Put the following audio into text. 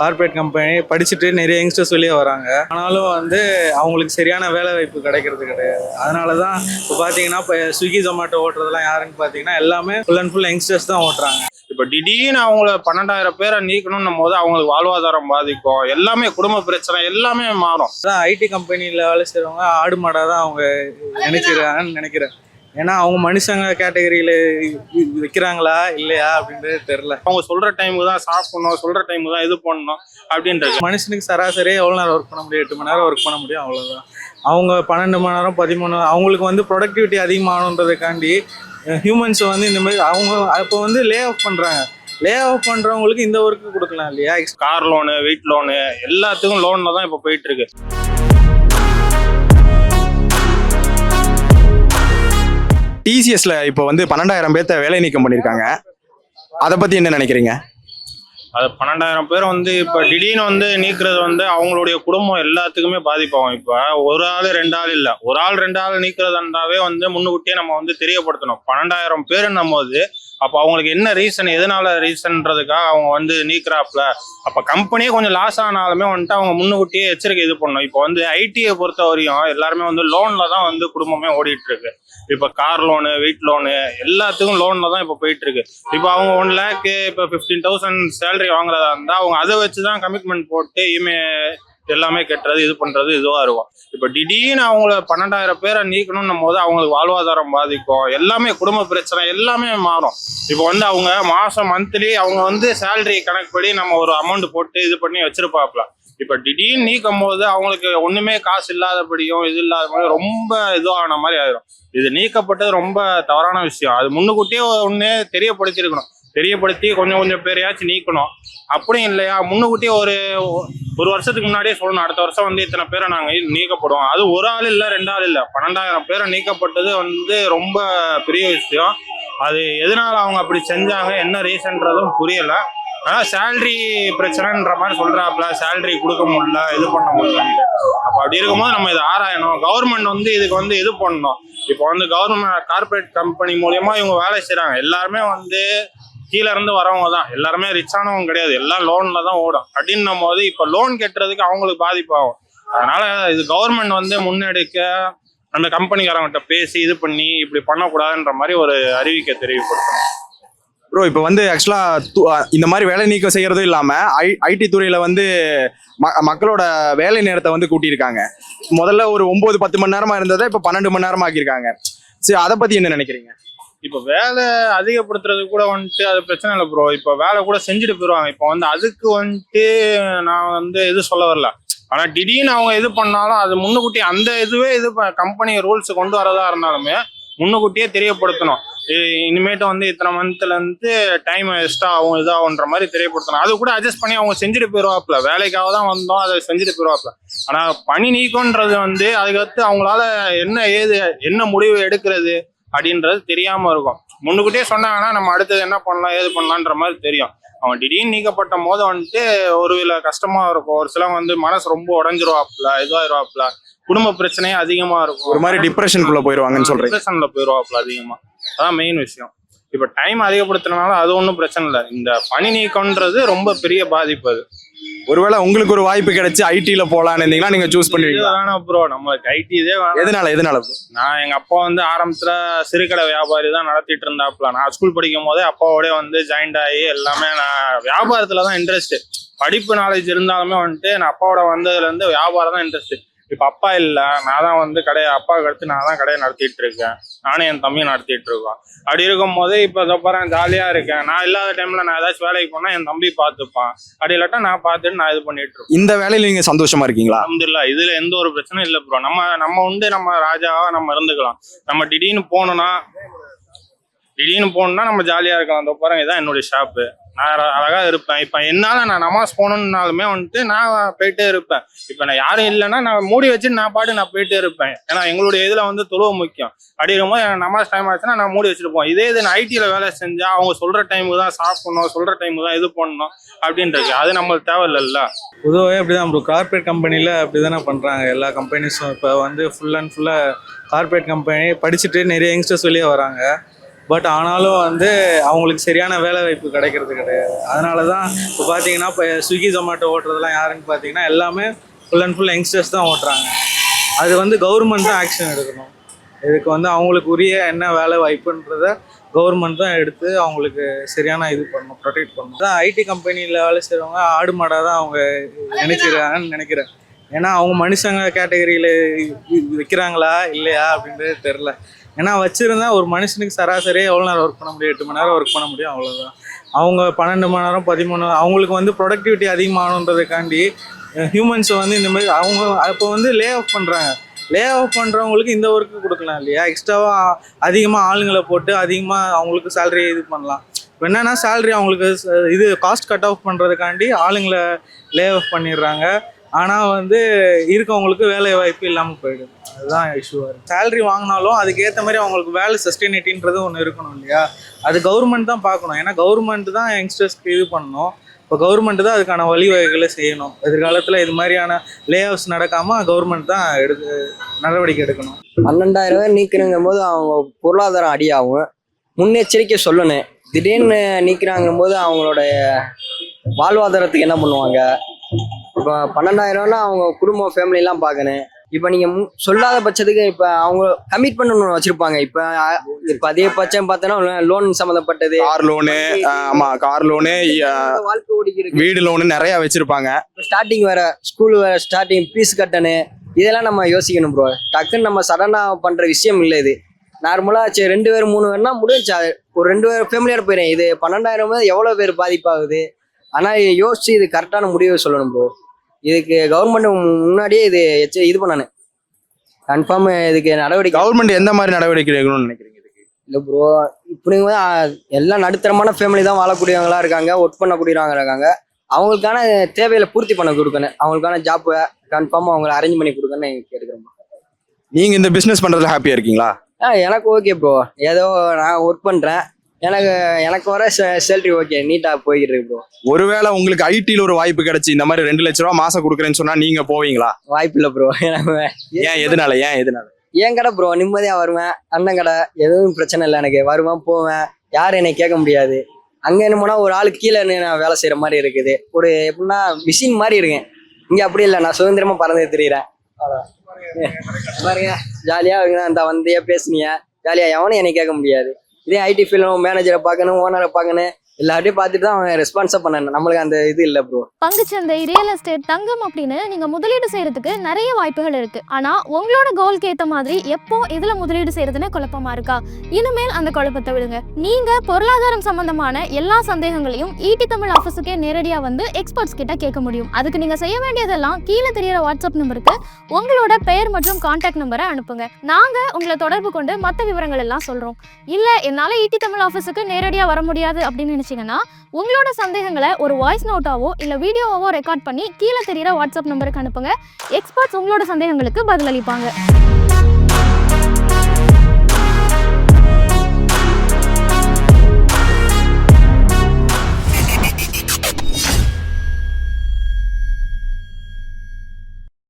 Corporate company படிச்சுட்டு நிறைய youngsters வெளியே வராங்க. ஆனாலும் வந்து அவங்களுக்கு சரியான வேலை வாய்ப்பு கிடைக்கிறது கிடையாது. அதனால தான் இப்போ பார்த்தீங்கன்னா இப்போ ஸ்விக்கி ஜொமேட்டோ ஓட்டுறதுலாம் யாருன்னு பார்த்தீங்கன்னா எல்லாமே ஃபுல் அண்ட் ஃபுல் யங்ஸ்டர்ஸ் தான் ஓட்டுறாங்க. இப்ப திடீர்னு அவங்கள பன்னெண்டாயிரம் பேரை நீக்கணும்னும் போது அவங்களுக்கு வாழ்வாதாரம் பாதிக்கும். எல்லாமே குடும்ப பிரச்சனை எல்லாமே மாறும். அதான் ஐடி கம்பெனியில் வேலை செய்கிறவங்க ஆடு மாடாக தான் அவங்க நினைக்கிறாங்கன்னு நினைக்கிறேன். ஏன்னா அவங்க மனுஷங்க கேட்டகரியில் வைக்கிறாங்களா இல்லையா அப்படின்றது தெரில அவங்க சொல்ற டைமுக்கு தான் சாப்பிடணும் சொல்ற டைமுக்கு தான் இது பண்ணணும் அப்படின்றது. மனுஷனுக்கு சராசரியாக எவ்வளோ நேரம் ஒர்க் பண்ண முடியும்? எட்டு மணி நேரம் ஒர்க் பண்ண முடியும் அவ்வளோதான் அவங்க பன்னெண்டு மணி நேரம் பதிமூணு அவங்களுக்கு வந்து ப்ரொடக்டிவிட்டி அதிகமாகணுன்றதுக்காண்டி ஹியூமன்ஸ் வந்து இந்த மாதிரி அவங்க அப்போ வந்து லே ஆஃப் பண்ணுறாங்க லே ஆஃப் பண்ணுறவங்களுக்கு இந்த ஒர்க்கு கொடுக்கலாம் இல்லையா? கார் லோனு வீட் லோனு எல்லாத்துக்கும் லோன்ல தான் இப்ப போயிட்டு டிசிஎஸ்ல இப்போ வந்து பன்னெண்டாயிரம் பேர்த்த வேலை நீக்கம் பண்ணியிருக்காங்க அதை பத்தி என்ன நினைக்கிறீங்க? அது பன்னெண்டாயிரம் பேர் வந்து இப்போ திடீர்னு வந்து நீக்கிறது வந்து அவங்களுடைய குடும்பம் எல்லாத்துக்குமே பாதிப்பாகும். இப்போ ஒரு ஆள் ரெண்டு ஆள் இல்லை. ஒரு ஆள் ரெண்டு ஆள் நீக்கிறதுன்றாவே வந்து முன்னுக்கூட்டியே நம்ம வந்து தெரியப்படுத்தணும். பன்னெண்டாயிரம் பேருன்னும் போது அப்போ அவங்களுக்கு என்ன ரீசன் எதனால ரீசன்றதுக்காக அவங்க வந்து நீக்கிறாப்ல அப்போ கம்பெனியே கொஞ்சம் லாஸ் ஆனாலுமே வந்துட்டு அவங்க முன்னுக்கூட்டியே எச்சரிக்கை இது பண்ணணும். இப்போ வந்து ஐடியை பொறுத்த வரையும் எல்லாருமே வந்து லோனில் தான் வந்து குடும்பமே ஓடிட்டு இருக்கு இப்போ கார் லோனு வீட் லோனு எல்லாத்துக்கும் லோனில் தான் இப்போ போயிட்டு இருக்கு இப்போ அவங்க ஒன் லேக்கு இப்போ ஃபிஃப்டீன் தௌசண்ட் சேலரி வாங்குறதா இருந்தால் அவங்க அதை வச்சு தான் கமிட்மெண்ட் போட்டு இமே எல்லாமே கெட்டுறது இது பண்றது இதுவா இருக்கும். இப்போ திடீர்னு அவங்கள பன்னெண்டாயிரம் பேரை நீக்கணும்னும் போது அவங்களுக்கு வாழ்வாதாரம் பாதிக்கும். எல்லாமே குடும்ப பிரச்சனை எல்லாமே மாறும். இப்போ வந்து அவங்க மாசம் மந்த்லி அவங்க வந்து சேலரி கணக்குப்படி நம்ம ஒரு அமௌண்ட் போட்டு இது பண்ணி வச்சிருப்பாப்ல இப்போ திடீர்னு நீக்கும் போது அவங்களுக்கு ஒண்ணுமே காசு இல்லாதபடியும் இது இல்லாத மாதிரி ரொம்ப இதுவான மாதிரி ஆயிரும். இது நீக்கப்பட்டது ரொம்ப தவறான விஷயம். அது முன்னுக்கூட்டியே ஒண்ணு தெரியப்படுத்தியிருக்கணும். தெரியப்படுத்தி கொஞ்சம் கொஞ்சம் பேரையாச்சும் நீக்கணும். அப்படியும் இல்லையா? முன்னுக்கூட்டியே ஒரு ஒரு வருஷத்துக்கு முன்னாடியே சொல்லணும். அடுத்த வருஷம் வந்து இத்தனை பேரை நாங்கள் நீக்கப்படுவோம். அது ஒரு ஆள் இல்லை ரெண்டு ஆள் இல்லை. பன்னெண்டாயிரம் பேரை நீக்கப்பட்டது வந்து ரொம்ப பெரிய விஷயம். அது எதனால் அவங்க அப்படி செஞ்சாங்க என்ன ரீசன்றதும் புரியலை. ஆனால் சேல்ரி பிரச்சனைன்ற மாதிரி சொல்கிறாப்புல சேல்ரி கொடுக்க முடியல இது பண்ண முடியல அப்போ அப்படி இருக்கும்போது நம்ம இதை ஆராயணும். கவர்மெண்ட் வந்து இதுக்கு வந்து இது பண்ணணும். இப்போ வந்து கவர்மெண்ட் கார்பரேட் கம்பெனி மூலயமா இவங்க வேலை செய்கிறாங்க எல்லாருமே வந்து கீழே இருந்து வரவங்க தான். எல்லாருமே ரிச்சானவங்க கிடையாது. எல்லாம் லோன்ல தான் ஓடும். அப்படின்னும் போது இப்போ லோன் கட்டுறதுக்கு அவங்களுக்கு பாதிப்பாகும் அதனால இது கவர்மெண்ட் வந்து முன்னெடுக்க அந்த கம்பெனிக்காரங்கிட்ட பேசி இது பண்ணி இப்படி பண்ணக்கூடாதுன்ற மாதிரி ஒரு அறிவிக்கை தெரிவிப்படுத்தணும் ப்ரோ இப்போ வந்து ஆக்சுவலாக இந்த மாதிரி வேலை நீக்கம் செய்யறதும் இல்லாமல் ஐ ஐடி துறையில் வந்து ம- மக்களோட வேலை நேரத்தை வந்து கூட்டியிருக்காங்க. முதல்ல ஒரு ஒம்பது பத்து மணி நேரமாக இருந்ததை இப்போ பன்னெண்டு மணி நேரமா ஆக்கியிருக்காங்க. சரி அதை பற்றி என்ன நினைக்கிறீங்க? இப்போ வேலை அதிகப்படுத்துறது கூட வந்துட்டு அது பிரச்சனை இல்லை ப்ரோ இப்போ வேலை கூட செஞ்சுட்டு போயிடுவாங்க இப்போ வந்து அதுக்கு வந்துட்டு நான் வந்து எதுவும் சொல்ல வரல. ஆனால் திடீர்னு அவங்க இது பண்ணாலும் அது முன்னுக்கூட்டி அந்த இதுவே இது கம்பெனி ரூல்ஸ் கொண்டு வரதா இருந்தாலுமே முன்னுக்கூட்டியே தெரியப்படுத்தணும். இனிமேட்டு வந்து இத்தனை மந்த்லேருந்து டைம் எக்ஸ்ட்ரா ஆகும் இதாகுன்ற மாதிரி தெரியப்படுத்தணும். அது கூட அட்ஜஸ்ட் பண்ணி அவங்க செஞ்சுட்டு போயிடுவாப்புல வேலைக்காக தான் வந்தோம் அதை செஞ்சுட்டு போயிடுவாப்புல ஆனால் பணி நீக்கம்ன்றது வந்து அதுக்கடுத்து அவங்களால என்ன ஏது என்ன முடிவு எடுக்கிறது? அப்படின்றது தெரியாம இருக்கும். முன்னுக்கிட்டே சொன்னாங்கன்னா நம்ம அடுத்தது என்ன பண்ணலாம் ஏது பண்ணலான்ற மாதிரி தெரியும். அவன் திடீர்னு நீக்கப்பட்ட போது வந்துட்டு ஒரு சில கஷ்டமா இருக்கும். ஒரு சிலவங்க வந்து மனசு ரொம்ப உடஞ்சிருவாப்ல இதுவாயிருவாப்ல குடும்ப பிரச்சனையே அதிகமா இருக்கும். ஒரு மாதிரி டிப்ரெஷனுக்குள்ள போயிடுவாங்கன்னு சொல்றீங்க. டிப்ரெஷன்ல போயிருவாப்ல அதிகமா. அதான் மெயின் விஷயம். இப்ப டைம் அதிகப்படுத்தினால அது ஒன்றும் பிரச்சனை இல்லை. இந்த பணி நீக்கம்ன்றது ரொம்ப பெரிய பாதிப்பு அது. ஒருவேளை உங்களுக்கு ஒரு வாய்ப்பு கிடைச்சு ஐடில போலான்னு இருந்தீங்கன்னா நீங்க சூஸ் இது பண்ணுவீங்களா வேணாம் ப்ரோ நம்மளுக்கு ஐடி இதே வேணாம். எதனால எதனால? நான் எங்க அப்பா வந்து ஆரம்பத்துல சிறுகடை வியாபாரி தான் நடத்திட்டு இருந்தாப்புல. நான் ஸ்கூல் படிக்கும் போதே அப்பாவோடய வந்து ஜாயின்ட் ஆகி எல்லாமே நான் வியாபாரத்துல தான் இன்ட்ரெஸ்ட் படிப்பு நாலேஜ் இருந்தாலுமே வந்துட்டு நான் அப்பாவோட வந்ததுல இருந்து வியாபாரம் தான் இன்ட்ரெஸ்ட் இப்ப அப்பா இல்ல நான் தான் வந்து கடையை அப்பாவுக்கு அடுத்து நான் தான் கடையை நடத்திட்டு இருக்கேன். நானும் என் தம்பியும் நடத்திட்டு இருக்கோம். அப்படி இருக்கும் போது இப்ப இதப்பறம் ஜாலியா இருக்கேன். நான் இல்லாத டைம்ல நான் ஏதாச்சும் வேலைக்கு போனா என் தம்பி பார்த்துப்பான். அப்படி இல்லாட்டா நான் பார்த்துட்டு நான் இது பண்ணிட்டு இருக்கேன். இந்த வேலையில நீங்க சந்தோஷமா இருக்கீங்களா? அல்ஹம்துலில்லா இதுல எந்த ஒரு பிரச்சனையும் இல்லை ப்ரோ நம்ம நம்ம உண்டு நம்ம ராஜாவா நம்ம இருந்துக்கலாம். நம்ம திடீர்னு போனோம்னா திடீர்னு போகணும்னா நம்ம ஜாலியா இருக்கலாம். அந்த பாருங்க இதான் என்னுடைய ஷாப்பு நான் அழகா இருப்பேன். இப்போ என்னால நான் நமாஸ் போகணுன்னாலுமே வந்துட்டு நான் போயிட்டே இருப்பேன். இப்போ நான் யாரும் இல்லைன்னா நான் மூடி வச்சுட்டு நான் பாட்டு நான் போயிட்டே இருப்பேன். ஏன்னா எங்களுடைய இதில் வந்து தொழுவ முக்கியம். அப்படிங்கும் போது எனக்கு நமாஸ் டைம் ஆச்சுன்னா நான் மூடி வச்சுட்டு போவேன். இதே இது நான் ஐடியில் வேலை செஞ்சா அவங்க சொல்ற டைமுக்கு தான் சாப்பிடணும் சொல்ற டைமுக்கு தான் இது பண்ணணும் அப்படின்றது. அது நம்மளுக்கு தேவையில்லைல்ல. பொதுவாகவே அப்படிதான் ப்ரோ கார்பரேட் கம்பெனியில் அப்படி தானே பண்ணுறாங்க எல்லா கம்பெனிஸும் இப்போ வந்து ஃபுல் அண்ட் ஃபுல்லாக கார்ப்பரேட் கம்பெனி படிச்சுட்டு நிறைய யங்ஸ்டர்ஸ் வெளியே வராங்க. பட் ஆனாலும் வந்து அவங்களுக்கு சரியான வேலை வாய்ப்பு கிடைக்கிறது கிடையாது. அதனால தான் இப்போ பார்த்தீங்கன்னா இப்போ ஸ்விக்கி ஜொமேட்டோ ஓட்டுறதுலாம் யாருன்னு பார்த்தீங்கன்னா எல்லாமே ஃபுல் அண்ட் ஃபுல் யங்ஸ்டர்ஸ் தான் ஓட்டுறாங்க. அது வந்து கவர்மெண்ட் தான் ஆக்ஷன் எடுக்கணும். இதுக்கு வந்து அவங்களுக்கு உரிய என்ன வேலை வாய்ப்புன்றத கவர்மெண்ட் தான் எடுத்து அவங்களுக்கு சரியான இது பண்ணணும் ப்ரொடெக்ட் பண்ணணும். அதான் ஐடி கம்பெனியில் வேலை செய்கிறவங்க ஆடு மாடாக தான் அவங்க நினைச்சிருக்காங்கன்னு நினைக்கிறேன். ஏன்னா அவங்க மனுஷங்க கேட்டகரியில் வைக்கிறாங்களா இல்லையா அப்படின்றது தெரில ஏன்னா வச்சுருந்தா ஒரு மனுஷனுக்கு சராசரியாக எவ்வளோ நேரம் ஒர்க் பண்ண முடியும்? எட்டு மணி நேரம் ஒர்க் பண்ண முடியும் அவ்வளோதான் அவங்க பன்னெண்டு மணி நேரம் பதிமூணு அவங்களுக்கு வந்து ப்ரொடக்டிவிட்டி அதிகமாகணுன்றதுக்காண்டி ஹியூமன்ஸ் வந்து இந்த மாதிரி அவங்க அப்போ வந்து லே ஆஃப் பண்ணுறாங்க லே ஆஃப் பண்ணுறவங்களுக்கு இந்த ஒர்க்கு கொடுக்கலாம் இல்லையா? எக்ஸ்ட்ராவாக அதிகமாக ஆளுங்களை போட்டு அதிகமாக அவங்களுக்கு சேலரி இது பண்ணலாம். இப்போ என்னென்னா சேலரி அவங்களுக்கு இது காஸ்ட் கட் ஆஃப் பண்ணுறதுக்காண்டி ஆளுங்களை லே ஆஃப் பண்ணிடுறாங்க. ஆனால் வந்து இருக்கவங்களுக்கு வேலை வாய்ப்பு இல்லாமல் போயிடுது. அதுதான் இஷ்யூவாக இருக்குது சேலரி வாங்கினாலும் அதுக்கேற்ற மாதிரி அவங்களுக்கு வேலை சஸ்டைனிட்டின்றது ஒன்று இருக்கணும் இல்லையா? அது கவர்மெண்ட் தான் பார்க்கணும். ஏன்னா கவர்மெண்ட் தான் யங்ஸ்டர்ஸ்க்கு இது பண்ணணும். இப்போ கவர்மெண்ட் தான் அதுக்கான வழிவகைகளை செய்யணும். எதிர்காலத்தில் இது மாதிரியான லே ஆஃப்ஸ் நடக்காமல் கவர்மெண்ட் தான் எடுத்து நடவடிக்கை எடுக்கணும். பன்னெண்டாயிரம் பேர் நீக்கிறங்கும் போது அவங்க பொருளாதாரம் அடியாகும். முன்னெச்சரிக்கை சொல்லணும். திடீர்னு நீக்கிறாங்கும் போது அவங்களோட வாழ்வாதாரத்துக்கு என்ன பண்ணுவாங்க? இப்போ பன்னெண்டாயிரம்னா அவங்க குடும்பம் ஃபேமிலிலாம் பார்க்கணும் இப்போ நீங்கள் சொல்லாத பட்சத்துக்கு இப்போ அவங்க கமிட்மெண்ட் ஒன்று வச்சுருப்பாங்க. இப்போ இப்போ அதே பட்சம் பார்த்தோன்னா லோன் சம்மந்தப்பட்டது. கார் லோனு ஆமா கார் லோனு வாழ்க்கை ஓடிக்கிருக்கு வீடு லோனு நிறைய வச்சிருப்பாங்க. ஸ்டார்டிங் வேற ஸ்கூல் வேற ஸ்டார்டிங் ஃபீஸ் கட்டணும் இதெல்லாம் நம்ம யோசிக்கணும் ப்ரோ டக்குன்னு நம்ம சடனாக பண்ற விஷயம் இல்லை இது. நார்மலாக சரி ரெண்டு பேர் மூணு பேர்னா முடிஞ்சு ஒரு ரெண்டு பேர் ஃபேமிலியோட போயிடும் இது பன்னெண்டாயிரம் எவ்வளோ பேர் பாதிப்பாகுது? ஆனால் யோசிச்சு இது கரெக்டான முடிவு சொல்லணும் ப்ரோ இதுக்கு கவர்மெண்ட் முன்னாடியே இது எச்ச இது பண்ணணும் கன்ஃபார்ம் இதுக்கு நடவடிக்கை. கவர்மெண்ட் எந்த மாதிரி நடவடிக்கை எடுக்கணும்னு நினைக்கிறீங்க இதுக்கு? இல்லை ப்ரோ இப்படி வந்து, ஆ, எல்லாம் நடுத்தரமான ஃபேமிலி தான் வாழக்கூடியவங்களா இருக்காங்க ஒர்க் பண்ணக்கூடியவங்க இருக்காங்க. அவங்களுக்கான தேவையில பூர்த்தி பண்ண கொடுக்கணும். அவங்களுக்கான ஜாப் கன்ஃபார்மாக அவங்கள அரேஞ்ச் பண்ணி கொடுக்கணும்னு கேட்டுக்கிறேன் bro. நீங்க இந்த பிசினஸ் பண்றதுல ஹாப்பியா இருக்கீங்களா? ஆ எனக்கு ஓகே ப்ரோ ஏதோ நான் ஒர்க் பண்ணுறேன் எனக்கு எனக்கு வர சேலரி ஓகே நீட்டாக போய்கிட்டு இருக்கு ப்ரோ ஒருவேளை உங்களுக்கு ஐடில ஒரு வாய்ப்பு கிடைச்சு இந்த மாதிரி ரெண்டு லட்ச ரூபா மாசம் கொடுக்குறேன்னு சொன்னா நீங்க போவீங்களா? வாய்ப்பு இல்லை ப்ரோ ஏன் எதனால ஏன் எதனால? என் கடை ப்ரோ நிம்மதியாக வருவேன் அண்ணன் கடை. எதுவும் பிரச்சனை இல்லை எனக்கு. வருவேன் போவேன். யாரும் என்னை கேட்க முடியாது. அங்கே என்ன போனால் ஒரு ஆள் கீழே நான் வேலை செய்கிற மாதிரி இருக்குது. ஒரு எப்படின்னா மிஷின் மாதிரி இருக்கேன். இங்கே அப்படி இல்லை. நான் சுதந்திரமாக பறந்து திரியிறேன். பாருங்க. ஜாலியாக இருக்குங்க அந்த வந்தியா பேசுனியா ஜாலியாக எவனும் என்னை கேட்க முடியாது. இதே ஐடி ஃபீல்டு மேனேஜரை பார்க்கணும் ஓனரை பார்க்கணும். எல்லாத்தையும் பார்த்துட்டு தான் அவன் ரெஸ்பான்ஸா பண்ணேன். நம்மளுக்கு அந்த இது இல்ல ப்ரோ பங்குச்சந்தை ரியல் எஸ்டேட் தங்கம் அப்படின்னு நீங்க முதலீடு செய்யறதுக்கு நிறைய வாய்ப்புகள் இருக்கு. ஆனா உங்களோட கோல்க்கு ஏத்த மாதிரி எப்போ இதுல முதலீடு செய்யறதுன்னு குழப்பமா இருக்கா? இனிமேல் அந்த குழப்பத்தை விடுங்க. நீங்க பொருளாதாரம் சம்பந்தமான எல்லா சந்தேகங்களையும் ஈட்டி தமிழ் ஆஃபீஸுக்கே நேரடியா வந்து எக்ஸ்பர்ட்ஸ் கிட்ட கேட்க முடியும். அதுக்கு நீங்க செய்ய வேண்டியதெல்லாம் கீழே தெரியற வாட்ஸ்அப் நம்பருக்கு உங்களோட பெயர் மற்றும் கான்டாக்ட் நம்பரை அனுப்புங்க. நாங்க உங்களை தொடர்பு கொண்டு மற்ற விவரங்கள் எல்லாம் சொல்றோம். இல்ல என்னால ஈட்டி தமிழ் ஆஃபீஸுக்கு நேரடியா வர முடியாது அப்படின்னு நினச்சிங்கன்னா உங்களோட சந்தேகங்களை ஒரு வாய்ஸ் நோட்டாவோ இல்லை வீடியோவாவோ ரெக்கார்ட் பண்ணி கீழே தெரியிற வாட்ஸ்அப் நம்பருக்கு அனுப்புங்க. எக்ஸ்பர்ட்ஸ் உங்களோட சந்தேகங்களுக்கு பதிலளிப்பாங்க.